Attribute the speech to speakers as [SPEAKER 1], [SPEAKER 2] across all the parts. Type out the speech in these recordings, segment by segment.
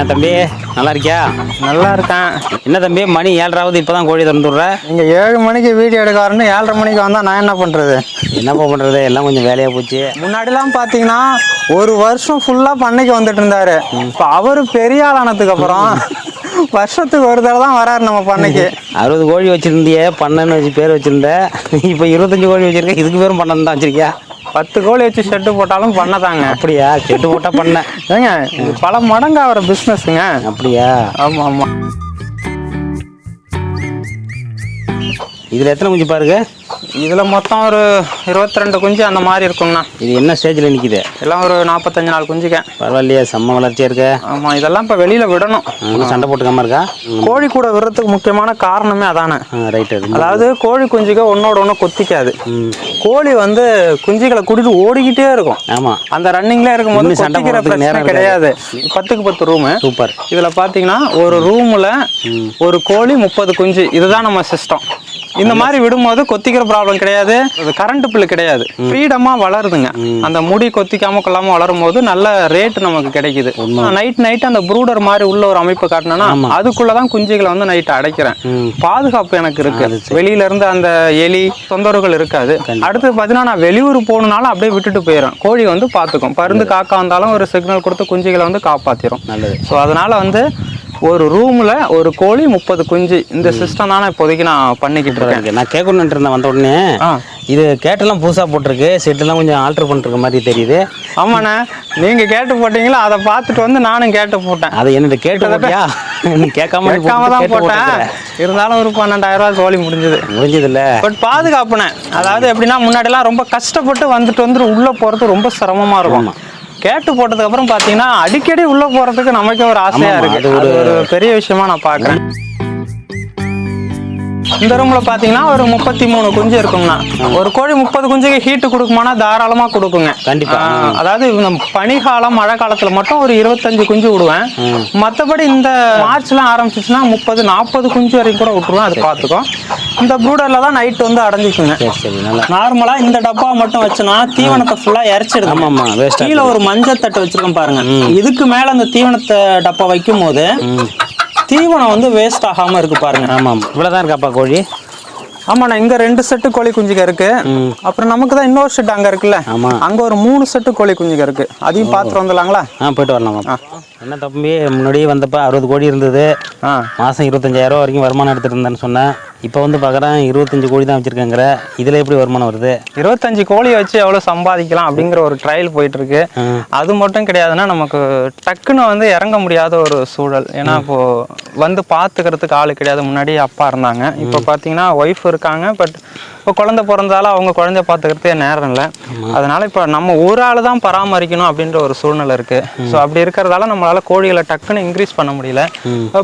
[SPEAKER 1] என்ன தம்பி? நல்லா இருக்கியா
[SPEAKER 2] நல்லா இருக்கேன்
[SPEAKER 1] என்ன தம்பி? மணி ஏழராவது இப்பதான் கோழி திறந்து விட்ற
[SPEAKER 2] நீங்க ஏழு மணிக்கு வீடியோ எடுக்க வரணும் ஏழரை மணிக்கு வந்தா நான் என்ன பண்றது?
[SPEAKER 1] என்னப்பா பண்றது? எல்லாம் கொஞ்சம் வேலையா போச்சு.
[SPEAKER 2] முன்னாடிலாம் பாத்தீங்கன்னா ஒரு வருஷம் ஃபுல்லா பண்ணைக்கு வந்துட்டு இருந்தாரு. இப்போ அவரு பெரிய ஆளானதுக்கு அப்புறம் வருஷத்துக்கு ஒரு தடவை தான் வராரு நம்ம பண்ணைக்கு.
[SPEAKER 1] அறுபது கோழி வச்சிருந்தியே பண்ணன்னு வச்சு பேர் வச்சிருந்த. இப்போ இருபத்தஞ்சு கோழி வச்சிருக்க இதுக்கு பேரும் பண்ணன்னு தான் வச்சிருக்கியா?
[SPEAKER 2] பத்து கோழி வச்சு ஷெட்டு போட்டாலும் பண்ணதாங்க.
[SPEAKER 1] அப்படியா? செட்டு போட்டா பண்ண.
[SPEAKER 2] ஏங்க இது பல மடங்கு ஆகிற பிஸ்னஸுங்க
[SPEAKER 1] அப்படியா?
[SPEAKER 2] ஆமா ஆமா.
[SPEAKER 1] இதுல எத்தனை குஞ்சு பாருங்க?
[SPEAKER 2] இதுல மொத்தம் ஒரு இருபத்தி ரெண்டு குஞ்சு அந்த மாதிரி இருக்குங்கண்ணா.
[SPEAKER 1] இது என்ன ஸ்டேஜில் நிக்குது?
[SPEAKER 2] எல்லாம் ஒரு நாற்பத்தஞ்சு நாள் குஞ்சுங்க.
[SPEAKER 1] பரவாயில்லையா செம்ம வளர்ச்சியா இருக்க.
[SPEAKER 2] ஆமா இதெல்லாம் இப்போ வெளியில விடணும்.
[SPEAKER 1] சண்டை போட்டுக்காம இருக்கா?
[SPEAKER 2] கோழி கூட விடுறதுக்கு முக்கியமான காரணமே அதானே.
[SPEAKER 1] ரைட்டு
[SPEAKER 2] அதாவது கோழி குஞ்சுக ஒன்னோட ஒன்று கொத்திக்காது. கோழி வந்து குஞ்சுகளை கூட்டிட்டு ஓடிக்கிட்டே இருக்கும்.
[SPEAKER 1] ஆமா.
[SPEAKER 2] அந்த ரன்னிங்ல இருக்கும்போது
[SPEAKER 1] நின்னு சண்டை
[SPEAKER 2] கொத்திக்கிற
[SPEAKER 1] போடுறதுக்கு
[SPEAKER 2] பிரச்சனை கிடையாது. பத்துக்கு பத்து ரூமு
[SPEAKER 1] சூப்பர்.
[SPEAKER 2] இதுல பாத்தீங்கன்னா ஒரு ரூம்ல ஒரு கோழி முப்பது குஞ்சு. இதுதான் நம்ம சிஸ்டம் இந்த மாதிரி விடும்போது கொத்திக்கிற ப்ராப்ளம் கிடையாது. கரண்ட் பில்லு கிடையாது. ஃப்ரீடமா வளருதுங்க. அந்த முடி கொத்திக்காம கொள்ளாம வளரும் போது நல்ல ரேட் நமக்கு கிடைக்குது. நைட் நைட் அந்த ப்ரூடர் மாதிரி உள்ள ஒரு அமைப்பு காட்டினா அதுக்குள்ளதான் குஞ்சுகளை வந்து நைட் அடைக்கிறேன். பாதுகாப்பு எனக்கு இருக்கு. வெளியில இருந்து அந்த எலி தொந்தரவுகள் இருக்காது. அடுத்து பாத்தீங்கன்னா நான் வெளியூர் போகணுனாலும் அப்படியே விட்டுட்டு போயிடும் கோழி வந்து பாத்துக்கும். பருந்து காக்கா வந்தாலும் ஒரு சிக்னல் கொடுத்து குஞ்சுகளை வந்து காப்பாத்திரும். ஸோ அதனால வந்து ஒரு ரூம்ல ஒரு கோழி முப்பது குஞ்சு. இந்த சிஸ்டம் தானே இப்போதைக்கு நான் பண்ணிக்கிட்டு இருக்கேன்.
[SPEAKER 1] இருக்கு. நான் கேட்கணுன்ட்டு இருந்தேன் வந்த உடனே. இது கேட்டெல்லாம் புதுசா போட்டிருக்கு. செட்டெல்லாம் கொஞ்சம் ஆல்டர் பண்ணிருக்க மாதிரி தெரியுது.
[SPEAKER 2] ஆமாண்ணே. நீங்க கேட்டு போட்டீங்களா? அதை பார்த்துட்டு வந்து நானும் கேட்டு போட்டேன்.
[SPEAKER 1] அதை என்னது கேட்டு போட்டியா? நீ கேட்காம
[SPEAKER 2] கேட்காம தான் போட்டேன். இருந்தாலும் ஒரு பன்னெண்டாயிரம் ரூபாய் கோழி முடிஞ்சது.
[SPEAKER 1] முடிஞ்சதுல்ல.
[SPEAKER 2] பட் பாதுகாப்புனே அதாவது எப்படின்னா முன்னாடிலாம் ரொம்ப கஷ்டப்பட்டு வந்துட்டு வந்துட்டு உள்ள போறது ரொம்ப சிரமமா இருக்கும். கேட்டு போட்டதுக்கு அப்புறம் பாத்தீங்கன்னா அடிக்கடி உள்ள போறதுக்கு நமக்கே ஒரு ஆசையா இருக்கு
[SPEAKER 1] அது
[SPEAKER 2] ஒரு பெரிய விஷயமா நான் பாக்குறேன் இந்த ரூம்ல பாத்தீங்கன்னா ஒரு முப்பத்தி மூணு குஞ்சு இருக்குங்கண்ணா ஒரு கோழி முப்பது குஞ்சுக்கு ஹீட் கொடுக்குமானா தாராளமா கொடுக்குங்க.
[SPEAKER 1] கண்டிப்பா.
[SPEAKER 2] அதாவது இந்த பனிகாலம் மழை காலத்துல மட்டும் ஒரு இருபத்தஞ்சு குஞ்சு விடுவேன். மத்தபடி இந்த மார்ச்லாம் ஆரம்பிச்சிச்சுன்னா முப்பது நாற்பது குஞ்சு வரைக்கும் கூட விட்டுருவேன் அது பார்த்துக்கோ. இந்த ப்ரூடர்ல தான் நைட் வந்து அடைஞ்சிக்குங்க நார்மலா இந்த டப்பா மட்டும் வச்சோன்னா தீவனத்தை ஃபுல்லா இறைச்சிடுது
[SPEAKER 1] ஆமா ஆமா வேஸ்டா
[SPEAKER 2] கீழே ஒரு மஞ்சள் தட்டு வச்சிருக்கோம் பாருங்க இதுக்கு மேல அந்த தீவனத்தை டப்பா வைக்கும் போது தீவனம் வந்து வேஸ்ட் ஆகாம இருக்கு பாருங்க.
[SPEAKER 1] ஆமா ஆமா இவ்வளவுதான் இருக்காப்பா கோழி?
[SPEAKER 2] ஆமாண்ணா இங்க ரெண்டு செட்டு கோழி குஞ்சுக இருக்கு. அப்புறம் நமக்கு தான் இன்னொரு செட் அங்க இருக்குல்ல? அங்க ஒரு மூணு செட்டு கோழி குஞ்சுக இருக்கு. அதையும் பார்த்துட்டு வந்துடலாங்களா?
[SPEAKER 1] ஆ போயிட்டு வரலாமா என்ன தம்பி முன்னாடியே வந்தப்ப அறுபது கோடி இருந்தது.
[SPEAKER 2] ஆ.
[SPEAKER 1] மாதம் இருபத்தஞ்சாயிரம் ரூபா வரைக்கும் வருமானம் எடுத்துட்டு இருந்தேன்னு சொன்னேன். இப்போ வந்து பார்க்குறேன் இருபத்தஞ்சு கோடி தான் வச்சிருக்கேங்கிற. இதில் எப்படி வருமானம் வருது?
[SPEAKER 2] இருபத்தஞ்சு கோழி வச்சு எவ்வளவு சம்பாதிக்கலாம் அப்படிங்கிற ஒரு ட்ரையல் போயிட்டு இருக்கு
[SPEAKER 1] ம்.
[SPEAKER 2] அது மட்டும் கிடையாதுன்னா நமக்கு டக்குன்னு வந்து இறங்க முடியாத ஒரு சூழல். ஏன்னா இப்போ வந்து பார்த்துக்கிறதுக்கு ஆள் கிடையாது. முன்னாடி அப்பா இருந்தாங்க. இப்போ பார்த்தீங்கன்னா ஒய்ஃப் இருக்காங்க. பட் இப்போ குழந்தை பிறந்தாலும் அவங்க குழந்தைய பார்த்துக்கிறதே நேரம் இல்லை. அதனால இப்போ நம்ம ஒரு ஆள் தான் பராமரிக்கணும் அப்படின்ற ஒரு சூழ்நிலை இருக்கு. ஸோ அப்படி இருக்கிறதால நம்மளால கோழிகளை டக்குன்னு இன்க்ரீஸ் பண்ண முடியல.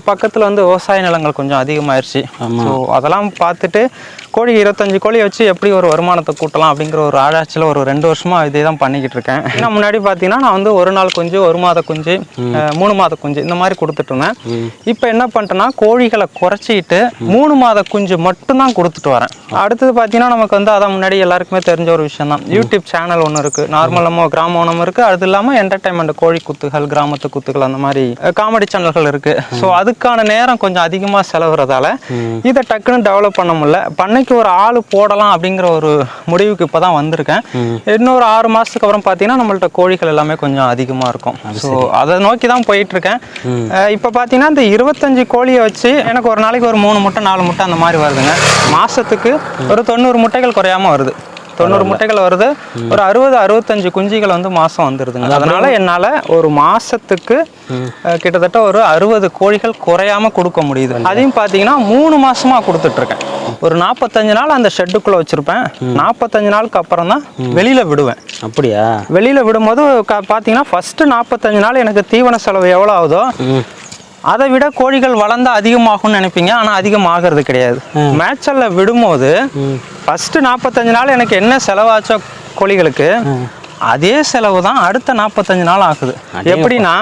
[SPEAKER 2] பக்கத்தில் வந்து விவசாய நிலங்கள் கொஞ்சம் அதிகமாயிருச்சு. ஸோ அதெல்லாம் பார்த்துட்டு கோழி இருபத்தஞ்சு கோழி வச்சு எப்படி ஒரு வருமானத்தை கூட்டலாம் அப்படிங்கிற ஒரு ஆராய்ச்சியில் ஒரு ரெண்டு வருஷமா இதே தான் பண்ணிக்கிட்டு இருக்கேன். ஏன்னா முன்னாடி பார்த்தீங்கன்னா நான் வந்து ஒரு நாள் குஞ்சு ஒரு மாத குஞ்சு மூணு மாத குஞ்சு இந்த மாதிரி கொடுத்துட்டு இருந்தேன். இப்போ என்ன பண்ணிட்டேன்னா கோழிகளை குறைச்சிக்கிட்டு மூணு மாத குஞ்சு மட்டும்தான் கொடுத்துட்டு வரேன். அடுத்தது பார்த்தீங்கன்னா நமக்கு வந்து அதான் முன்னாடி எல்லாருக்குமே தெரிஞ்ச ஒரு விஷயம் தான் யூடியூப் சேனல் ஒன்று இருக்குது நார்மல் நம்ம கிராம உணவு இருக்குது அது இல்லாமல் என்டர்டைன்மெண்ட் கோழி குத்துகள் கிராமத்து குத்துகள் அந்த மாதிரி காமெடி சேனல்கள் இருக்குது ஸோ அதுக்கான நேரம் கொஞ்சம் அதிகமாக செலவுறதால இதை டக்குன்னு டெவலப் பண்ண முடியல. பண்ணைக்கு ஒரு ஆள் போடலாம் அப்படிங்கிற ஒரு முடிவுக்கு இப்போ தான் வந்திருக்கேன். இன்னொரு ஆறு மாதத்துக்கு அப்புறம் பார்த்தீங்கன்னா நம்மள்ட்ட கோழிகள் எல்லாமே கொஞ்சம் அதிகமாக இருக்கும். ஸோ அதை நோக்கி தான் போயிட்டு இருக்கேன் அஹ் இப்போ பார்த்தீங்கன்னா இந்த இருபத்தஞ்சு கோழியை வச்சு எனக்கு ஒரு நாளைக்கு ஒரு மூணு முட்டை நாலு முட்டை அந்த மாதிரி வருதுங்க. மாசத்துக்கு ஒரு தொண்ணூறு முட்டைகள் குறையாம வருது. தொண்ணூறு முட்டைகள் வருது. ஒரு அறுபது அறுபத்தஞ்சு குஞ்சுகள் வந்து மாசம் வந்துருதுங்க. அதனால என்னால ஒரு மாசத்துக்கு கிட்டத்தட்ட ஒரு அறுபது கோழிகள் குறையாம கொடுக்க முடியுது. அதையும் பார்த்தீங்கன்னா மூணு மாசமா கொடுத்துட்டு இருக்கேன் ஒரு நாற்பத்தஞ்சு நாள் அந்த ஷெட்டுக்குள்ள வச்சிருப்பேன். நாற்பத்தஞ்சு நாளுக்கு அப்புறம் தான் வெளியில விடுவேன்.
[SPEAKER 1] அப்படியா?
[SPEAKER 2] வெளியில விடும்போது பார்த்தீங்கன்னா ஃபர்ஸ்ட் நாற்பத்தஞ்சு நாள் எனக்கு தீவன செலவு எவ்வளோ ஆகுதோ அதை விட கோழிகள் வளர்ந்தா அதிகமாகும்னு நினைப்பீங்க. ஆனால் அதிகமாகிறது கிடையாது. மேட்சல்ல விடும்போது ஃபர்ஸ்ட் நாற்பத்தஞ்சு நாள் எனக்கு என்ன செலவாச்சோ கோழிகளுக்கு அதே செலவு தான் அடுத்த நாற்பத்தஞ்சு நாள் ஆகுது. எப்படின்னா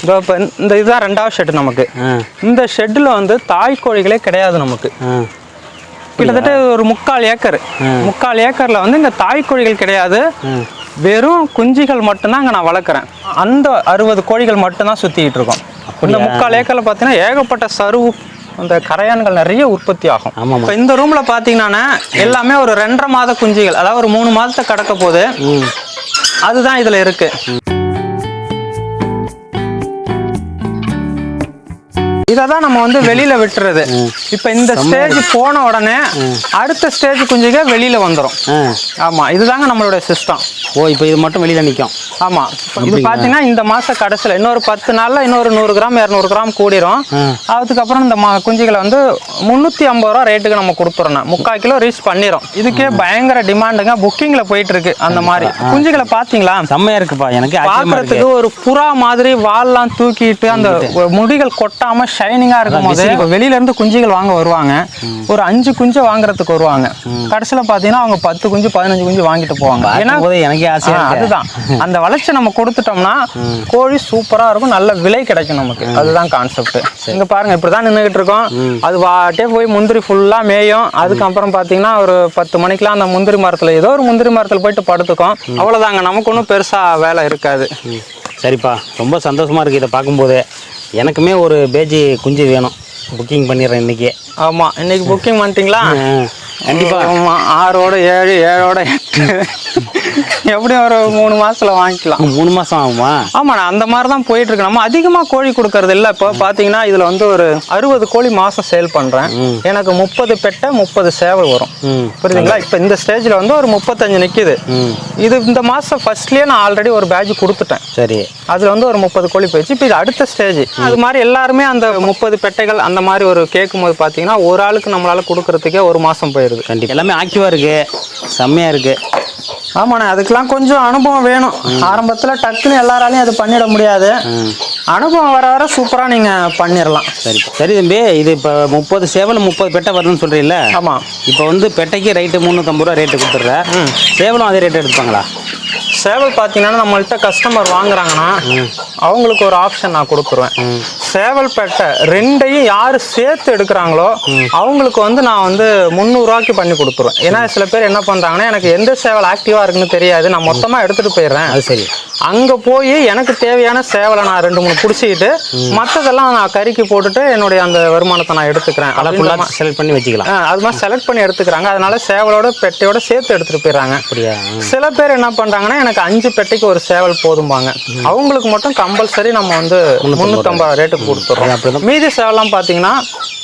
[SPEAKER 2] இப்போ இந்த இதுதான் ரெண்டாவது ஷெட் நமக்கு. இந்த ஷெட்டில் வந்து தாய் கோழிகளே கிடையாது நமக்கு. கிட்டத்தட்ட ஒரு முக்கால் ஏக்கர். முக்கால் ஏக்கர்ல வந்து இந்த தாய் கோழிகள் கிடையாது. வெறும் குஞ்சுகள் மட்டும்தான் அங்கே நான் வளர்க்குறேன். அந்த அறுபது கோழிகள் மட்டும்தான் சுற்றிக்கிட்டு இருக்கோம். இந்த முக்கால் ஏக்கரில் பார்த்தீங்கன்னா ஏகப்பட்ட சருவு அந்த கரையான்கள் நிறைய உற்பத்தி ஆகும். இப்போ இந்த ரூமில் பார்த்தீங்கன்னா எல்லாமே ஒரு ரெண்டரை மாத குஞ்சுகள் அதாவது ஒரு மூணு மாதத்தை கடக்க போகுது. அதுதான் இதில் இருக்கு. இதை தான் நம்ம வந்து வெளியில விட்டுறது. இப்போ இந்த ஸ்டேஜ் போன உடனே அடுத்த ஸ்டேஜ் குஞ்சுக வெளியில வந்துடும் ஆமா இதுதாங்க நம்மளோட சிஸ்டம்
[SPEAKER 1] ஓ இப்போ இது மட்டும் வெளியில் நிற்கும்
[SPEAKER 2] ஆமா இது பாத்தீங்கன்னா இந்த மாச கடைசியில் இன்னொரு பத்து நாள்ல இன்னொரு நூறு கிராம் இரநூறு கிராம் கூடிரும். அதுக்கப்புறம் இந்த மா- குஞ்சுகளை வந்து முந்நூற்றி ஐம்பது ரூபா ரேட்டுக்கு நம்ம கொடுத்துறோம் முக்கால் கிலோ ரீச் பண்ணிரும். இதுக்கே பயங்கர டிமாண்டுங்க புக்கிங்ல போயிட்டு இருக்கு அந்த மாதிரி. குஞ்சுகளை பாத்தீங்களா?
[SPEAKER 1] செம்மையா இருக்குப்பா. எனக்கு
[SPEAKER 2] பாக்குறதுக்கு ஒரு புறா மாதிரி வால்லாம் தூக்கிட்டு அந்த முடிகள் கொட்டாம ஷைனிங்கா இருக்கும் போது இப்ப வெளியில இருந்து குஞ்சுகள் வாங்க வருவாங்க. ஒரு அஞ்சு குஞ்சு வாங்குறதுக்கு வருவாங்க. கடைசியில பாத்தீங்கன்னா அவங்க பத்து குஞ்சு பதினஞ்சு குஞ்சு வாங்கிட்டு போவாங்க. ஏன்னா
[SPEAKER 1] எனக்கே ஆசையா
[SPEAKER 2] ஆ,
[SPEAKER 1] இருக்கு.
[SPEAKER 2] அதுதான். அந்த வளர்ச்சி நம்ம கொடுத்துட்டோம்னா கோழி சூப்பரா இருக்கும் நல்ல விலை கிடைக்கும் நமக்கு. அதுதான் கான்செப்ட் இங்க பாருங்க இப்படிதான் நின்றுகிட்டு இருக்கோம். அது வாட்டே போய் முந்திரி ஃபுல்லா மேயும். அதுக்கப்புறம் பாத்தீங்கன்னா ஒரு பத்து மணிக்கெல்லாம் அந்த முந்திரி மரத்துல ஏதோ ஒரு முந்திரி மரத்துல போயிட்டு படுத்துக்கும். அவ்வளவுதாங்க. நமக்கு ஒன்றும் பெருசா வேலை இருக்காது.
[SPEAKER 1] சரிப்பா. ரொம்ப சந்தோஷமா இருக்கு இதை பார்க்கும்போது. எனக்குமே ஒரு பேஜி குஞ்சு வேணும். புக்கிங் பண்ணிடுறேன் இன்னைக்கு.
[SPEAKER 2] ஆமா இன்னைக்கு புக்கிங் பண்ணிட்டீங்களா
[SPEAKER 1] கண்டிப்பா.
[SPEAKER 2] ஆமா ஆறோட ஏழு ஏழோட எட்டு. எப்படியும் ஒரு மூணு மாசத்துல வாங்கிக்கலாம்.
[SPEAKER 1] மூணு மாசம் ஆகுமா?
[SPEAKER 2] ஆமாண்ணா அந்த மாதிரி தான் போயிட்டு இருக்கு நம்ம அதிகமாக கோழி கொடுக்கறது இல்லை. இப்போ பார்த்தீங்கன்னா இதில் வந்து ஒரு அறுபது கோழி மாதம் சேல் பண்ணுறேன் எனக்கு முப்பது பெட்டை முப்பது சேவல் வரும். புரியுதுங்களா? இப்போ இந்த ஸ்டேஜில் வந்து ஒரு முப்பத்தஞ்சு நிற்கிது
[SPEAKER 1] ம்.
[SPEAKER 2] இது இந்த மாதம் ஃபர்ஸ்ட்லேயே நான் ஆல்ரெடி ஒரு பேட்ச் கொடுத்துட்டேன்.
[SPEAKER 1] சரி.
[SPEAKER 2] அதில் வந்து ஒரு முப்பது கோழி போயிடுச்சு. இப்போ இது அடுத்த ஸ்டேஜ் அது மாதிரி எல்லாருமே அந்த முப்பது பெட்டைகள் அந்த மாதிரி ஒரு கேட்கும் போது பார்த்தீங்கன்னா ஒரு ஆளுக்கு நம்மளால கொடுக்கறதுக்கே ஒரு மாதம் போயிடுது
[SPEAKER 1] கண்டிப்பா. எல்லாமே ஆக்டிவா இருக்கு. செம்மையா இருக்கு.
[SPEAKER 2] ஆமாண்ணே அதுக்கெல்லாம் கொஞ்சம் அனுபவம் வேணும். ஆரம்பத்தில் டக்குன்னு எல்லாராலையும் அது பண்ணிட முடியாது. அனுபவம் வர வர சூப்பராக நீங்கள் பண்ணிடலாம்
[SPEAKER 1] சரி சரி தம்பி இது இப்போ முப்பது சேவல் முப்பது பெட்டை வருதுன்னு சொல்றீல்ல?
[SPEAKER 2] ஆமாம்
[SPEAKER 1] இப்போ வந்து பெட்டைக்கு ரேட்டு முந்நூற்றம்பது ரூபா ரேட்டு கொடுத்துட்ற. சேவலும் அதே ரேட் எடுத்துப்பாங்களா?
[SPEAKER 2] சேவல் பார்த்தீங்கன்னா நம்மள்ட்ட கஸ்டமர் வாங்குறாங்கன்னா அவங்களுக்கு ஒரு ஆப்ஷன் நான் கொடுத்துருவேன். சேவல் பெட்டை ரெண்டையும் யார் சேர்த்து எடுக்கிறாங்களோ அவங்களுக்கு வந்து நான் வந்து முந்நூறுரூவாய்க்கு பண்ணி கொடுத்துருவேன். ஏன்னா சில பேர் என்ன பண்ணுறாங்கன்னா எனக்கு எந்த சேவல் ஆக்டிவாக இருக்குன்னு தெரியாது. நான் மொத்தமாக எடுத்துகிட்டு போயிடுறேன்.
[SPEAKER 1] அது சரி.
[SPEAKER 2] அங்கே போய் எனக்கு தேவையான சேவலை நான் ரெண்டு மூணு பிடிச்சிக்கிட்டு மற்றதெல்லாம் நான் கறிக்கு போட்டுட்டு என்னுடைய அந்த வருமானத்தை நான் எடுத்துக்கிறேன்.
[SPEAKER 1] ஃபுல்லாக செலக்ட் பண்ணி வச்சுக்கலாம்.
[SPEAKER 2] அது மாதிரி செலக்ட் பண்ணி எடுத்துக்கிறாங்க. அதனால சேவலோட பெட்டையோட சேர்த்து எடுத்துட்டு போயிடுறாங்க.
[SPEAKER 1] அப்படியா?
[SPEAKER 2] சில பேர் என்ன பண்றாங்கன்னா எனக்கு அஞ்சு பெட்டைக்கு ஒரு சேவல் போதும்பாங்க. அவங்களுக்கு மட்டும் கம்பல்சரி நம்ம வந்து முந்நூற்றம்பது ரேட்டுக்கு கொடுத்துறோம் மீதி சேவலாம் பார்த்தீங்கன்னா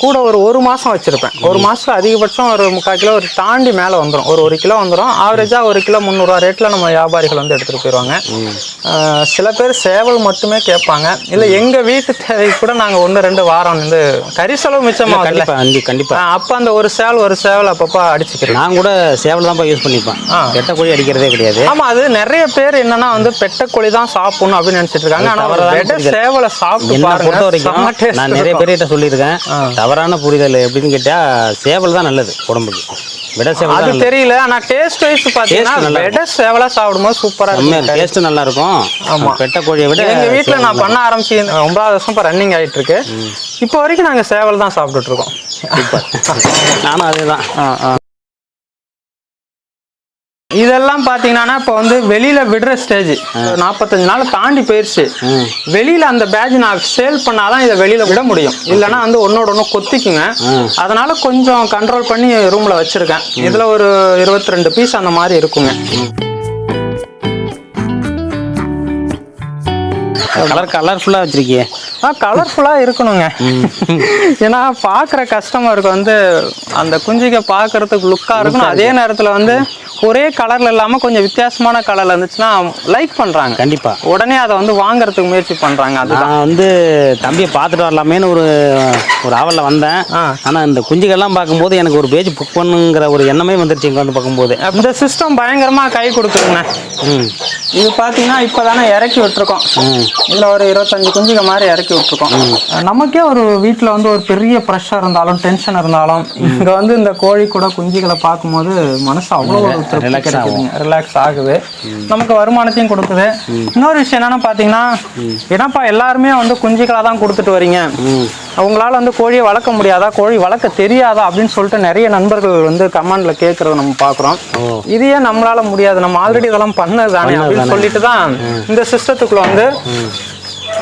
[SPEAKER 2] கூட ஒரு ஒரு மாசம் வச்சிருப்பேன். ஒரு மாசம் அதிகபட்சம் ஒரு முக்கால் கிலோ ஒரு தாண்டி மேலே வந்துடும் ஒரு ஒரு கிலோ வந்துடும் ஆவரேஜா ஒரு கிலோ முந்நூறுரூவா ரேட்டில் நம்ம வியாபாரிகள் வந்து எடுத்துட்டு போயிடுவாங்க. சில பேர் சேவல் மட்டுமே கேட்பாங்க. இல்லை எங்க வீட்டு தேவைக்கு கூட நாங்கள் ஒன்று ரெண்டு வாரம் வந்து கறி செலவு மிச்சமாகுதுல்ல.
[SPEAKER 1] கண்டிப்பா கண்டி கண்டிப்பா.
[SPEAKER 2] ஆஹ் அப்ப அந்த ஒரு சேவல் ஒரு சேவல் அப்பப்போ அடிச்சுக்கிறேன்
[SPEAKER 1] நான் கூட சேவல் தான் யூஸ் பண்ணிப்பேன்.
[SPEAKER 2] ஆ.
[SPEAKER 1] பெட்டை கோழி அடிக்கிறதே கிடையாது.
[SPEAKER 2] ஆமா அது நிறைய பேர் என்னன்னா வந்து பெட்ட கோழி தான் சாப்பிடணும் அப்படின்னு நினைச்சிட்டு இருக்காங்க. ஆனா ஒரு
[SPEAKER 1] தவறான
[SPEAKER 2] வெட
[SPEAKER 1] புரிதல்.
[SPEAKER 2] சேவலை சாப்பிட்டு
[SPEAKER 1] பொறுத்த வரைக்கும் நான் நிறைய. பேர்கிட்ட சொல்லியிருக்கேன். தவறான புரிதல் எப்படின்னு கேட்டா சேவல் தான் நல்லது உடம்புக்கு.
[SPEAKER 2] அது தெரியல ஆனா டேஸ்ட் வைஸ் பாத்தீங்கன்னா வெட சேவலா சாப்பிடும்போது சூப்பரா இருக்கும்.
[SPEAKER 1] டேஸ்ட் நல்லா இருக்கும்.
[SPEAKER 2] ஆமா.
[SPEAKER 1] பெட்டை கோழியை விட
[SPEAKER 2] எங்க வீட்ல நான் பண்ண ஆரம்பிச்சு ஒன்பதாவது வருஷம் இப்போ ரன்னிங் ஆயிட்டு இருக்கு இப்போ வரைக்கும் நாங்க சேவல் தான் சாப்பிட்டுட்டு இருக்கோம்.
[SPEAKER 1] நானும் அதே தான்.
[SPEAKER 2] இதெல்லாம் பாத்தீங்கன்னா இப்போ வந்து வெளியில விடுற ஸ்டேஜ் நாற்பத்தஞ்சு நாள் தாண்டி போயிருச்சு. வெளியில அந்த பேட்ச் நான் சேல் பண்ணாதான் இதை வெளியில விட முடியும். இல்லைன்னா வந்து ஒன்னோட ஒன்று கொத்திக்குங்க. அதனால கொஞ்சம் கண்ட்ரோல் பண்ணி ரூம்ல வச்சிருக்கேன். இதுல ஒரு இருபத்தி ரெண்டு பீஸ் அந்த மாதிரி இருக்குங்க.
[SPEAKER 1] கலர் கலர்ஃபுல்லாக வச்சிருக்கியே.
[SPEAKER 2] ஆ கலர்ஃபுல்லாக இருக்கணுங்க. ஏன்னா பார்க்குற கஸ்டமருக்கு வந்து அந்த குஞ்சிகை பார்க்கறதுக்கு லுக்காக இருக்கணும். அதே நேரத்தில் வந்து ஒரே கலரில் இல்லாமல் கொஞ்சம் வித்தியாசமான கலரில் இருந்துச்சுன்னா லைக் பண்ணுறாங்க
[SPEAKER 1] கண்டிப்பா.
[SPEAKER 2] உடனே அதை வந்து வாங்குறதுக்கு முயற்சி பண்ணுறாங்க அது
[SPEAKER 1] நான் வந்து தம்பியை பார்த்துட்டு வரலாமேன்னு ஒரு ஒரு ஆவலில் வந்தேன். ஆனால் இந்த குஞ்சுகள்லாம் பார்க்கும்போது எனக்கு ஒரு பேஜ் புக் பண்ணுங்கிற ஒரு எண்ணமே வந்துருச்சு இங்கே வந்து பார்க்கும்போது.
[SPEAKER 2] இந்த சிஸ்டம் பயங்கரமாக கை கொடுக்குதுங்க
[SPEAKER 1] ம்.
[SPEAKER 2] இது பார்த்தீங்கன்னா இப்போ தானே இறக்கி விட்டுருக்கோம். இதில் ஒரு இருபத்தஞ்சு குஞ்சுக மாதிரி இறக்கி விட்டுருக்கோம். நமக்கே ஒரு வீட்டில் வந்து ஒரு பெரிய ப்ரெஷர் இருந்தாலும் டென்ஷன் இருந்தாலும் இங்கே வந்து இந்த கோழி கூட குஞ்சுகளை பார்க்கும்போது மனசு அவ்வளோ ஒரு ரிலாக்ஸ் ஆகுது. நமக்கு வருமானத்தையும் கொடுக்குது. இன்னொரு விஷயம் என்னன்னா பார்த்தீங்கன்னா என்னப்பா எல்லாருமே வந்து குஞ்சுகளாக தான் கொடுத்துட்டு வரீங்க? அவங்களால வந்து கோழியை வளர்க்க முடியாதா? கோழி வளர்க்க தெரியாதா? அப்படின்னு சொல்லிட்டு நிறைய நண்பர்கள் வந்து கமெண்ட்ல கேட்கறத நம்ம பார்க்குறோம். இது ஏன் நம்மளால முடியாது. நம்ம ஆல்ரெடி இதெல்லாம் பண்ணது தானே அப்படின்னு சொல்லிட்டு தான் இந்த சிஸ்டத்துக்குள்ள வந்து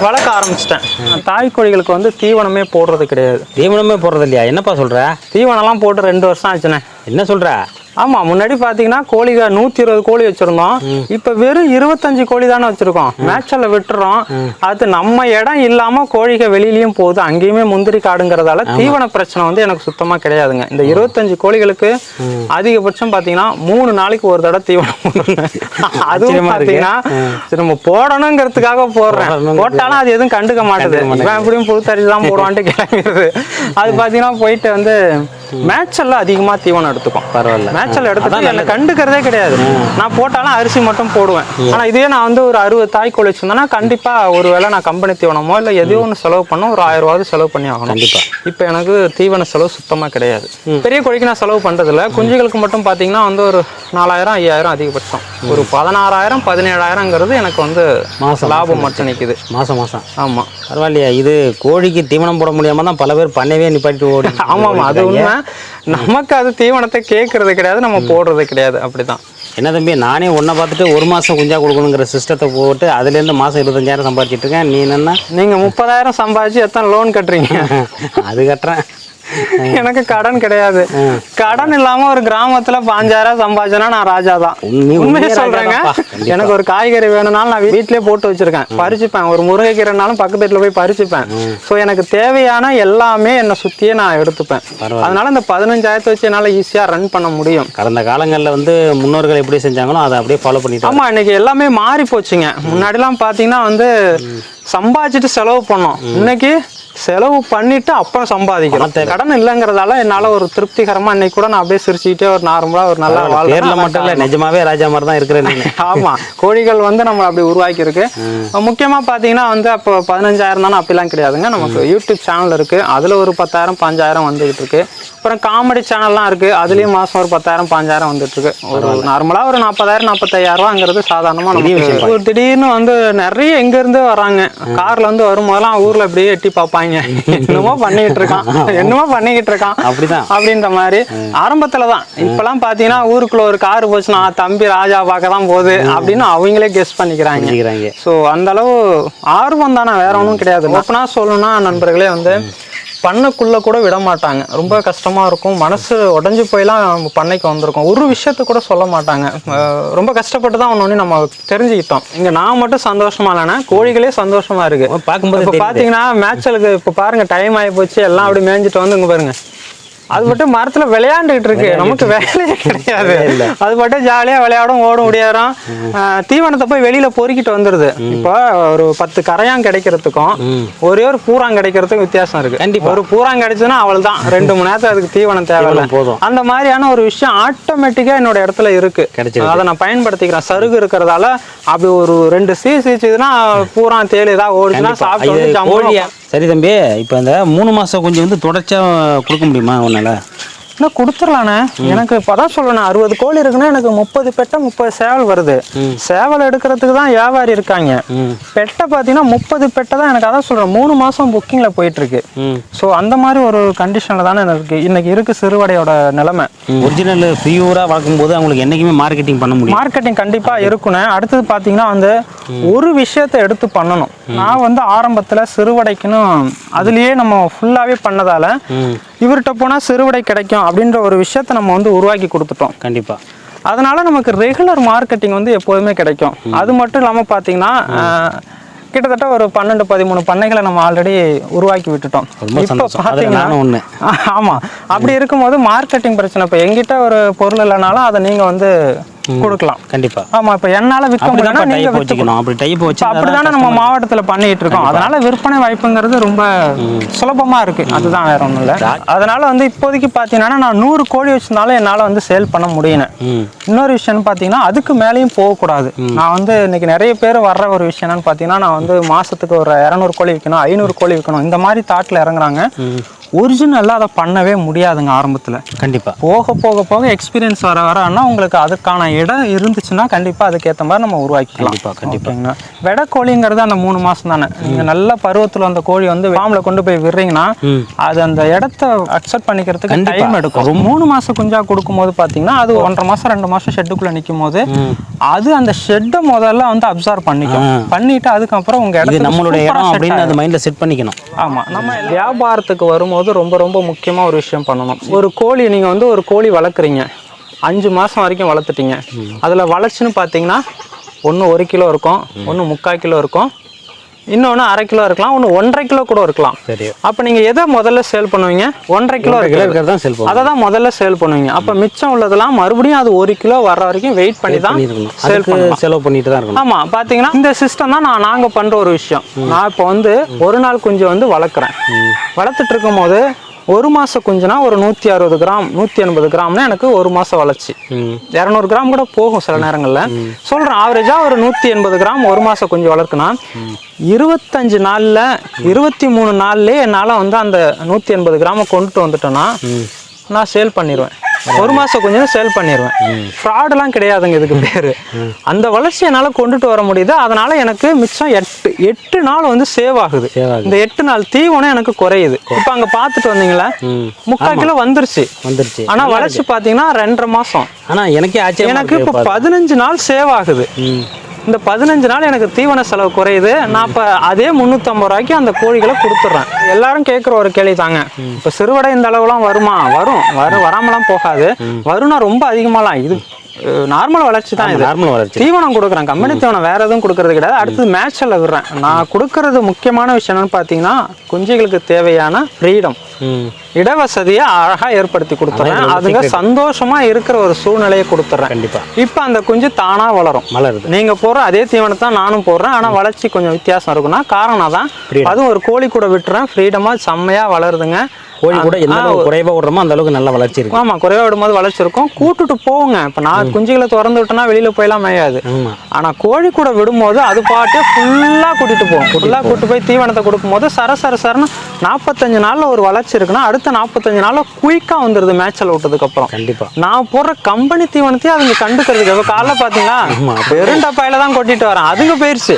[SPEAKER 2] வளர்க்க ஆரம்பிச்சிட்டேன். தாய் கோழிகளுக்கு வந்து தீவனமே போடுறது கிடையாது.
[SPEAKER 1] தீவனமே போடுறது இல்லையா? என்னப்பா சொல்ற?
[SPEAKER 2] தீவனம்லாம் போட்டு ரெண்டு வருஷம் ஆச்சுண்ணே.
[SPEAKER 1] என்ன சொல்ற?
[SPEAKER 2] ஆமா முன்னாடி பாத்தீங்கன்னா கோழிக நூத்தி இருபது கோழி வச்சிருந்தோம். இப்ப வெறும் இருபத்தஞ்சு கோழி தானே வச்சிருக்கோம். மேட்ச்ல விட்டுறோம். அது நம்ம இடம் இல்லாம கோழிக வெளியிலயும் போகுது. அங்கேயுமே முந்திரி காடுங்கிறதால தீவன பிரச்சனை வந்து எனக்கு சுத்தமா கிடையாதுங்க. இந்த இருபத்தஞ்சு கோழிகளுக்கு அதிகபட்சம் பாத்தீங்கன்னா மூணு நாளைக்கு ஒரு தடவை தீவனம். அதுவும். பாத்தீங்கன்னா நம்ம போடணுங்கிறதுக்காக போடுறேன். போட்டாலும் அது எதுவும் கண்டுக்க மாட்டேது. எப்படியும் புழு தறி தான் போடுவான்ட்டு கிளம்பிடுது. அது பாத்தீங்கன்னா போயிட்டு வந்து மேட்ச்ல அதிகமா தீவனம் எடுத்துக்கும்.
[SPEAKER 1] பரவாயில்ல.
[SPEAKER 2] மேட்ச்ல எடுத்துட்டு என்னை கண்டுக்கிறதே கிடையாது. நான் போட்டாலும் அரிசி மட்டும் போடுவேன். ஆனா இதே நான் வந்து ஒரு அறுபது தாய் கோழி வச்சிருந்தேன்னா கண்டிப்பா ஒரு வேளை நான் கம்பெனி தீவனமோ இல்ல எதையோ ஒன்று செலவு பண்ண ஒரு ஆயிரம் ரூபாவது செலவு பண்ணி ஆகணும்.
[SPEAKER 1] கண்டிப்பா.
[SPEAKER 2] இப்போ எனக்கு தீவன செலவு சுத்தமா கிடையாது. பெரிய கோழிக்கு நான் செலவு பண்றது இல்ல குஞ்சுகளுக்கு மட்டும் பாத்தீங்கன்னா வந்து ஒரு நாலாயிரம் ஐயாயிரம் அதிகபட்சம். ஒரு பதினாறாயிரம் பதினேழாயிரங்கிறது எனக்கு வந்து
[SPEAKER 1] மாசம்,
[SPEAKER 2] லாபம் மட்டும் நிக்குது.
[SPEAKER 1] மாசம் மாசம்.
[SPEAKER 2] ஆமா.
[SPEAKER 1] பரவாயில்லையா இது கோழிக்கு தீவனம் போட முடியாம தான் பல பேர் பண்ணவே நிப்பாட்டி ஓடி
[SPEAKER 2] ஆமா ஆமா அது உண்மை. நமக்கு அது தீவனத்தை கேட்கறது கிடையாது. நம்ம போடுறது கிடையாது அப்படிதான்.
[SPEAKER 1] என்ன தம்பி நானே உன்னை பார்த்துட்டு ஒரு மாதம் குஞ்சா கொடுக்கணுங்கிற சிஸ்டத்தை போட்டு அதுலேருந்து மாதம் இருபத்தஞ்சாயிரம் சம்பாதிச்சிட்டு இருக்கேன். நீ என்னன்னா?
[SPEAKER 2] நீங்க முப்பதாயிரம் சம்பாதிச்சு எத்தனை லோன் கட்டுறீங்க?
[SPEAKER 1] அது கட்டுறேன்.
[SPEAKER 2] எனக்கு கடன் கிடையாது. கடன் இல்லாம ஒரு கிராமத்துல பாஞ்சாயிரம் சம்பாதிச்சேன்னா நான் ராஜா தான்.
[SPEAKER 1] உண்மை-
[SPEAKER 2] உண்மையை சொல்றேங்க. எனக்கு ஒரு காய்கறி வேணும்னாலும் நான் வீட்லயே போட்டு வச்சிருக்கேன். பறிச்சுப்பேன். ஒரு முருங்கைக்கீரைனாலும் பக்கத்து வீட்டுல போய் பறிச்சுப்பேன். ஸோ எனக்கு தேவையான எல்லாமே என்னை சுத்தியே நான் எடுத்துப்பேன். அதனால இந்த பதினஞ்சாயிரத்தை வச்சு என்னால ஈஸியா ரன் பண்ண முடியும்.
[SPEAKER 1] கடந்த காலங்களில் வந்து முன்னோர்கள் எப்படி செஞ்சாங்களோ அதை அப்படியே ஃபாலோ பண்ணிட்டு
[SPEAKER 2] ஆமா இன்னைக்கு எல்லாமே மாறி போச்சுங்க முன்னாடிலாம் பாத்தீங்கன்னா வந்து சம்பாதிச்சுட்டு செலவு பண்ணோம். இன்னைக்கு செலவு பண்ணிட்டு அப்புறம் சம்பாதிக்கிறோம். கடன் இல்லைங்கிறதால என்னால ஒரு திருப்திகரமா இன்னைக்கு கூட நான் அப்படியே சிரிச்சுக்கிட்டே ஒரு நார்மலா ஒரு நல்லா வாழ்றேன்
[SPEAKER 1] மட்டும் இல்லை நிஜமாவே ராஜா மாதிரி தான் இருக்கிறேன்
[SPEAKER 2] ஆமா. கோழிகள் வந்து நம்ம அப்படி உருவாக்கி இருக்கு முக்கியமா பாத்தீங்கன்னா வந்து அப்போ பதினஞ்சாயிரம் தானே அப்படிலாம் கிடையாதுங்க. நமக்கு யூடியூப் சேனல் இருக்கு. அதுல ஒரு பத்தாயிரம் பாஞ்சாயிரம் வந்துகிட்டு இருக்கு. அப்புறம் காமெடி சேனல்லாம் இருக்கு. அதுலயும் மாசம் ஒரு பத்தாயிரம் பாஞ்சாயிரம் வந்துட்டு இருக்கு. ஒரு நார்மலா ஒரு நாற்பதாயிரம் நாற்பத்தாயிரம் ரூபாங்கிறது சாதாரணமா நமக்கு ஒரு திடீர்னு வந்து நிறைய எங்க இருந்து வராங்க. கார்ல வந்து வரும்போதெல்லாம் ஊர்ல அப்படியே எட்டி பார்ப்பாங்க. என்னமோ பண்ணிட்டு இருக்கான். என்னமோ பண்ணிக்கிட்டு இருக்கான்.
[SPEAKER 1] அப்படிதான்.
[SPEAKER 2] அப்படின்ற மாதிரி ஆரம்பத்துல தான் இப்பெல்லாம் பாத்தீங்கன்னா ஊருக்குள்ள ஒரு கார் போச்சுன்னா தம்பி ராஜா பார்க்க தான் போகுது அப்படின்னு அவங்களே கெஸ் பண்ணிக்கிறாங்க. ஸோ அந்த அளவு ஆர்வம் தானே வேற ஒன்றும் கிடையாது. ஓப்பனா சொல்லணும்னா நண்பர்களே வந்து பண்ணைக்குள்ள கூட விட மாட்டாங்க ரொம்ப கஷ்டமா இருக்கும். மனசு உடஞ்சு போயெல்லாம் பண்ணைக்கு வந்திருக்கோம். ஒரு விஷயத்த கூட சொல்ல மாட்டாங்க. ரொம்ப கஷ்டப்பட்டு தான் ஒன்று நம்ம தெரிஞ்சுக்கிட்டோம். இங்க நான் மட்டும் சந்தோஷமா இல்லைன்னா கோழிகளே சந்தோஷமா இருக்கு.
[SPEAKER 1] பார்க்கும்போது
[SPEAKER 2] இப்போ பாத்தீங்கன்னா மேட்சலுக்கு இப்போ பாருங்க டைம் ஆகி போச்சு. எல்லாம் அப்படி மேய்ஞ்சிட்டு வந்து இங்க பாருங்க. அது மட்டும் மரத்துல விளையாண்டுகிட்டு இருக்கு. நமக்கு வேலையே கிடையாது. அது மட்டும் ஜாலியா விளையாடும் ஓடும் ஆஹ் தீவனத்தை போய் வெளியில பொறுக்கிட்டு வந்துருது. இப்போ ஒரு பத்து கரையான் கிடைக்கிறதுக்கும் ஒரே ஒரு பூரான் கிடைக்கிறதுக்கும் வித்தியாசம் இருக்கு.
[SPEAKER 1] கண்டிப்பா.
[SPEAKER 2] ஒரு பூரான் கிடைச்சதுன்னா அவள் தான் ரெண்டு மணி நேரத்துக்கு அதுக்கு தீவனம் தேவையில்ல.
[SPEAKER 1] போதும்.
[SPEAKER 2] அந்த மாதிரியான ஒரு விஷயம் ஆட்டோமேட்டிக்கா என்னோட இடத்துல இருக்கு. அதை நான் பயன்படுத்திக்கிறேன். சருகு இருக்கிறதால அப்படி ஒரு ரெண்டு சீ சீச்சுதுன்னா பூரான் தேல் ஏதாவது ஓடிச்சுன்னா சாப்பிட்டு
[SPEAKER 1] சரி தம்பி இப்போ இந்த மூணு மாசம் குஞ்சு வந்து தொடர்ச்சியா கொடுக்க முடியுமா உன்னால
[SPEAKER 2] என்ன கொடுத்துடலாண்ணே. எனக்கு இப்போதான் சொல்லணும் அறுபது கோழி இருக்குன்னா எனக்கு முப்பது பெட்டை முப்பது சேவல் வருது. சேவல் எடுக்கிறதுக்கு தான் வியாபாரி இருக்காங்க. பெட்டை பார்த்தீங்கன்னா முப்பது பெட்டை தான் எனக்கு அதான் சொல்கிறேன் மூணு மாதம் புக்கிங்கில் போயிட்டு இருக்கு
[SPEAKER 1] ம்.
[SPEAKER 2] ஸோ அந்த மாதிரி ஒரு கண்டிஷனில் தானே எனக்கு இன்னைக்கு இருக்கு சிறுவடையோட நிலைமை.
[SPEAKER 1] ஒரிஜினல் பியூரா வளர்க்கும்போது அவங்களுக்கு என்னைக்குமே மார்க்கெட்டிங் பண்ண முடியும்
[SPEAKER 2] மார்க்கெட்டிங் கண்டிப்பாக இருக்குண்ணே. அடுத்தது பார்த்தீங்கன்னா வந்து ஒரு விஷயத்தை எடுத்து பண்ணணும். நான் வந்து ஆரம்பத்தில் சிறுவடைக்குன்னு அதுலேயே நம்ம ஃபுல்லாகவே பண்ணதால இவர்கிட்ட போனால் சிறுவடை கிடைக்கும் அப்படின்ற ஒரு விஷயத்தை நம்ம வந்து உருவாக்கி கொடுத்துட்டோம்.
[SPEAKER 1] கண்டிப்பா.
[SPEAKER 2] அதனால நமக்கு ரெகுலர் மார்க்கெட்டிங் வந்து எப்போதுமே கிடைக்கும். அது மட்டும் இல்லாமல் பார்த்தீங்கன்னா ஆஹ், கிட்டத்தட்ட ஒரு பன்னெண்டு பதிமூணு பண்ணைகளை நம்ம ஆல்ரெடி உருவாக்கி விட்டுட்டோம். இப்போ பார்த்தீங்கன்னா
[SPEAKER 1] நானும் ஒண்ணு.
[SPEAKER 2] ஆமா. அப்படி இருக்கும்போது மார்க்கெட்டிங் பிரச்சனை. இப்போ எங்கிட்ட ஒரு பொருள் இல்லைனாலும் அதை நீங்க வந்து கொடுக்கலாம்.
[SPEAKER 1] கண்டிப்பா.
[SPEAKER 2] ஆமா இப்போ என்னால விற்க முடியலன்னா நீங்க
[SPEAKER 1] வச்சுக்கணும். அப்படி டைப் வச்சு
[SPEAKER 2] அப்படிதானே நம்ம மாவட்டத்துல பண்ணிட்டு இருக்கோம். அதனால விற்பனை வாய்ப்புங்கிறது ரொம்ப சுலபமா இருக்கு. அதுதான் வேற ஒண்ணும் இல்ல. அதனால வந்து இப்போதைக்கு பாத்தீங்கன்னா நான் நூறு கோழி வச்சிருந்தாலும் என்னால வந்து சேல் பண்ண முடியல. இன்னொரு விஷயம்னு பார்த்தீங்கன்னா அதுக்கு மேலேயும் போகக்கூடாது. நான் வந்து இன்னைக்கு நிறைய பேர் வர்ற ஒரு விஷயம் என்னன்னு பார்த்தீங்கன்னா நான் வந்து மாசத்துக்கு ஒரு இரநூறு கோழி விற்கணும் ஐநூறு கோழி விற்கணும் இந்த மாதிரி தாட்டில் இறங்குறாங்க. ஒரிஜினலாக அதை பண்ணவே முடியாதுங்க ஆரம்பத்தில்.
[SPEAKER 1] கண்டிப்பா.
[SPEAKER 2] போக போக போக எக்ஸ்பீரியன்ஸ் வர வர ஆனா உங்களுக்கு அதுக்கான இடம் இருந்துச்சுன்னா கண்டிப்பாக அதுக்கேற்ற மாதிரி நம்ம உருவாக்கிக்கலாம்.
[SPEAKER 1] கண்டிப்பா கண்டிப்பா.
[SPEAKER 2] ஓகேங்களா வெடை கோழிங்கிறது அந்த மூணு மாசம் தானே? நீங்க நல்ல பருவத்துல அந்த கோழி வந்து ஃபார்ம்ல கொண்டு போய் விடுறீங்கன்னா. அது அந்த இடத்த அக்செப்ட் பண்ணிக்கிறதுக்கு டைம் எடுக்கும். ஒரு மூணு மாசம் குஞ்சா கொடுக்கும்போது பாத்தீங்கன்னா அது ஒன்றரை மாசம் ரெண்டு மாசம் ஷெட்டுக்குள்ள நிற்கும் போது அது அந்த ஷெட்டை முதல்ல வந்து அப்சர்வ் பண்ணிக்கும். பண்ணிட்டு அதுக்கப்புறம் உங்க
[SPEAKER 1] இது
[SPEAKER 2] இடத்துல
[SPEAKER 1] நம்மளுடைய இடம் அப்படின்னு அது மைண்ட்ல செட் பண்ணிக்கணும்.
[SPEAKER 2] ஆமா. நம்ம வியாபாரத்துக்கு வரும்போது ரொம்ப ரொம்ப முக்கியமா ஒரு விஷயம் பண்ணணும். ஒரு கோழி நீங்க வந்து ஒரு கோழி வளர்க்குறீங்க. அஞ்சு மாசம் வரைக்கும் வளர்த்துட்டீங்க. அதுல வளர்ச்சின்னு பார்த்தீங்கன்னா ஒன்று ஒரு கிலோ இருக்கும் ஒன்று முக்கால் கிலோ இருக்கும் இன்னொன்று அரை கிலோ இருக்கலாம் ஒன்று ஒன்றரை கிலோ கூட இருக்கலாம்.
[SPEAKER 1] சரி.
[SPEAKER 2] அப்போ நீங்க எதை முதல்ல சேல் பண்ணுவீங்க? ஒன்றரை கிலோ
[SPEAKER 1] கிலோ
[SPEAKER 2] இருக்கு
[SPEAKER 1] இருக்கிறது தான் செல்போன்
[SPEAKER 2] அதை தான் முதல்ல சேல் பண்ணுவீங்க. அப்போ மிச்சம் உள்ளதெல்லாம் மறுபடியும் அது ஒரு கிலோ வர்ற வரைக்கும் வெயிட் பண்ணி தான் சேல்
[SPEAKER 1] அதுக்கு செலவு பண்ணிட்டு தான் இருக்கணும்.
[SPEAKER 2] ஆமா பாத்தீங்கன்னா இந்த சிஸ்டம் தான் நான் நாங்க பண்ற ஒரு விஷயம். நான் இப்போ வந்து ஒரு நாள் குஞ்சு வந்து வளர்க்குறேன். வளர்த்துட்டு இருக்கும்போது ஒரு மாச குஞ்சுனா ஒரு நூத்தி அறுபது கிராம் நூத்தி எண்பது கிராம்னா எனக்கு ஒரு மாசம் வளர்ச்சி. இரநூறு கிராம் கூட போகும் சில நேரங்கள்ல. சொல்றேன் ஆவரேஜா ஒரு நூத்தி எண்பது கிராம் ஒரு மாச குஞ்சு வளர்க்குனா இருபத்தஞ்சு நாள்ல இருபத்தி மூணு நாள்லயே என்னால வந்து அந்த நூத்தி எண்பது கிராம கொண்டுட்டு வந்துட்டேன்னா நான் சேல் பண்ணிடுவேன் ஒரு மாசம் கொஞ்சம் சேல் பண்ணிடுவேன் ஃப்ராடெல்லாம் கிடையாதுங்க இதுக்கு பேரு. அந்த வளர்ச்சி என்னால கொண்டுட்டு வர முடியுது? அதனால எனக்கு மிச்சம் எட்டு எட்டு நாள் வந்து சேவ் ஆகுது. இந்த எட்டு நாள் தீவனம் எனக்கு குறையுது. இப்போ அங்க பார்த்துட்டு வந்தீங்களா? முக்கால் கிலோ வந்துருச்சு.
[SPEAKER 1] வந்துருச்சு.
[SPEAKER 2] ஆனா வளர்ச்சி பாத்தீங்கன்னா ரெண்டரை மாசம்.
[SPEAKER 1] ஆனா எனக்கே ஆச்சரியமா
[SPEAKER 2] எனக்கு இப்போ பதினஞ்சு நாள் சேவ் ஆகுது. இந்த பதினஞ்சு நாள் எனக்கு தீவன செலவு குறையுது. நான் இப்போ அதே முந்நூற்றம்பது ரூபாய்க்கு அந்த கோழிகளை கொடுத்துட்றேன். எல்லாரும் கேட்குற ஒரு கேள்வி தாங்க. இப்போ சிறுவடை இந்த அளவுலாம் வருமா? வரும். வரும் வராமலாம் போகாது. வரும்னா ரொம்ப அதிகமாலாம். இது நார்மல் வளர்ச்சி தான் இது.
[SPEAKER 1] நார்மல் வளர்ச்சி
[SPEAKER 2] தீவனம் கொடுக்குறேன் கம்பெனி தீவனம் வேற எதுவும் கொடுக்கறது கிடையாது. அடுத்தது மேட்சில் விடுறேன் நான் கொடுக்கறது முக்கியமான விஷயம் என்னன்னு பார்த்தீங்கன்னா குஞ்சுகளுக்கு தேவையான ஃப்ரீடம் இடவசதியை அழகா ஏற்படுத்தி கொடுத்துறேன். அதுங்க சந்தோஷமா இருக்கிற ஒரு சூழ்நிலையை கொடுத்துறேன்.
[SPEAKER 1] கண்டிப்பா.
[SPEAKER 2] இப்போ அந்த குஞ்சு தானா வளரும்.
[SPEAKER 1] மலருது
[SPEAKER 2] நீங்க போடுற அதே தீவனத்தை தான் நானும் போடுறேன். ஆனா வளர்ச்சி கொஞ்சம் வித்தியாசம் இருக்கும்னா காரணம் தான். அதுவும் ஒரு கோழி கூட விட்டுறேன். ஃப்ரீடமா செம்மையா வளருதுங்க.
[SPEAKER 1] கோழி கூட எந்த அளவுக்கு குறைவா விடுறோமோ அந்த அளவுக்கு நல்ல வளர்ச்சி இருக்கு.
[SPEAKER 2] ஆமா குறைவா விடும்போது வளர்ச்சி இருக்கும். கூட்டுட்டு போங்க. இப்ப நான் குஞ்சுகளை திறந்து விட்டேன்னா வெளியில போயெல்லாம் மேயாது.
[SPEAKER 1] ஆமா.
[SPEAKER 2] ஆனா கோழி கூட விடும்போது அது பாட்டு ஃபுல்லா கூட்டிட்டு போகும். ஃபுல்லா கூட்டு போய் தீவனத்தை கொடுக்கும்போது சர சர சரன்னு நாற்பத்தஞ்சு நாள்ல ஒரு வளர்ச்சி இருக்குன்னா அடுத்த நாற்பத்தஞ்சு நாள்ல குயிக்கா வந்துருது மேட்சல் விட்டதுக்கு அப்புறம்
[SPEAKER 1] கண்டிப்பா.
[SPEAKER 2] நான் போடுற கம்பெனி தீவனத்தையும் அதுங்க கண்டுக்கிறதுக்கு இப்போ காலைல பார்த்தீங்களா வெறும் டப்பாயில தான் கொட்டிட்டு வரேன். அதுங்க போயிருச்சு.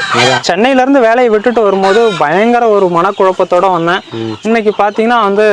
[SPEAKER 2] சென்னையில இருந்து வேலையை விட்டுட்டு வரும்போது பயங்கர ஒரு மனக்குழப்பத்தோட வந்தேன். இன்னைக்கு பார்த்தீங்கன்னா வந்து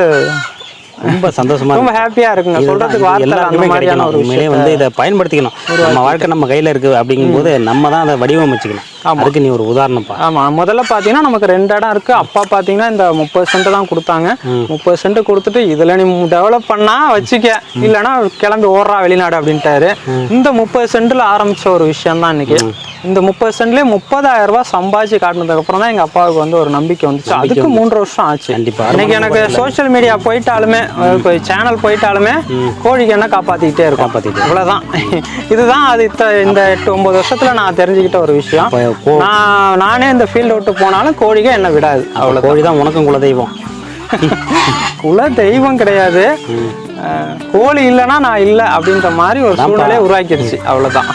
[SPEAKER 1] ரொம்ப சந்தோஷமா
[SPEAKER 2] ரொம்ப. ஹாப்பியா இருக்குங்க. சொல்றதுக்கு வார்த்தை அந்த மாதிரியான ஒரு விஷயம்
[SPEAKER 1] வந்து இதை பயன்படுத்திக்கணும். நம்ம வாழ்க்கை நம்ம கையில இருக்கு அப்படிங்கும்போது நம்ம தான் அதை வடிவமைச்சுக்கணும். அதுக்கு நீ ஒரு உதாரணப்பா
[SPEAKER 2] ஆமா முதல்ல பாத்தீங்கன்னா நமக்கு ரெண்டு இடம் இருக்கு. அப்பா பாத்தீங்கன்னா இந்த முப்பது சென்ட் தான் கொடுத்தாங்க. முப்பது சென்ட் கொடுத்துட்டு இதுல நீ டெவலப் பண்ணா வச்சுக்க. இல்லைன்னா கிளம்பி ஓடுறா வெளிநாடு அப்படின்ட்டாரு. இந்த முப்பது சென்ட்ல ஆரம்பிச்ச ஒரு விஷயம் தான் இன்னைக்கு இந்த முப்பது சென்ட்லயே முப்பதாயிரம் ரூபாய் சம்பாதிச்சு காட்டினதுக்கு அப்புறம் தான் எங்க அப்பாவுக்கு வந்து ஒரு நம்பிக்கை வந்துச்சு. அதுக்கு மூன்று வருஷம் ஆச்சு.
[SPEAKER 1] கண்டிப்பா.
[SPEAKER 2] இன்னைக்கு எனக்கு சோஷியல் மீடியா போயிட்டாலுமே சேனல் போயிட்டாலுமே கோழிக்கு என்ன காப்பாத்திக்கிட்டே இருக்கும்.
[SPEAKER 1] காப்பாத்திட்டு.
[SPEAKER 2] இவ்வளவுதான். இதுதான் அது இந்த எட்டு ஒன்பது வருஷத்துல நான் தெரிஞ்சுக்கிட்ட ஒரு விஷயம். நான் நானே இந்த ஃபீல்ட் விட்டு போனாலும் கோழிக என்ன விடாது.
[SPEAKER 1] அவ்வளோ கோழி தான் உனக்கும் குலதெய்வம்.
[SPEAKER 2] குல தெய்வம் கிடையாது கோழி இல்லைன்னா நான் இல்லை அப்படின்ற மாதிரி ஒரு சூழ்நிலையை உருவாக்கிடுச்சு. அவ்வளவுதான்.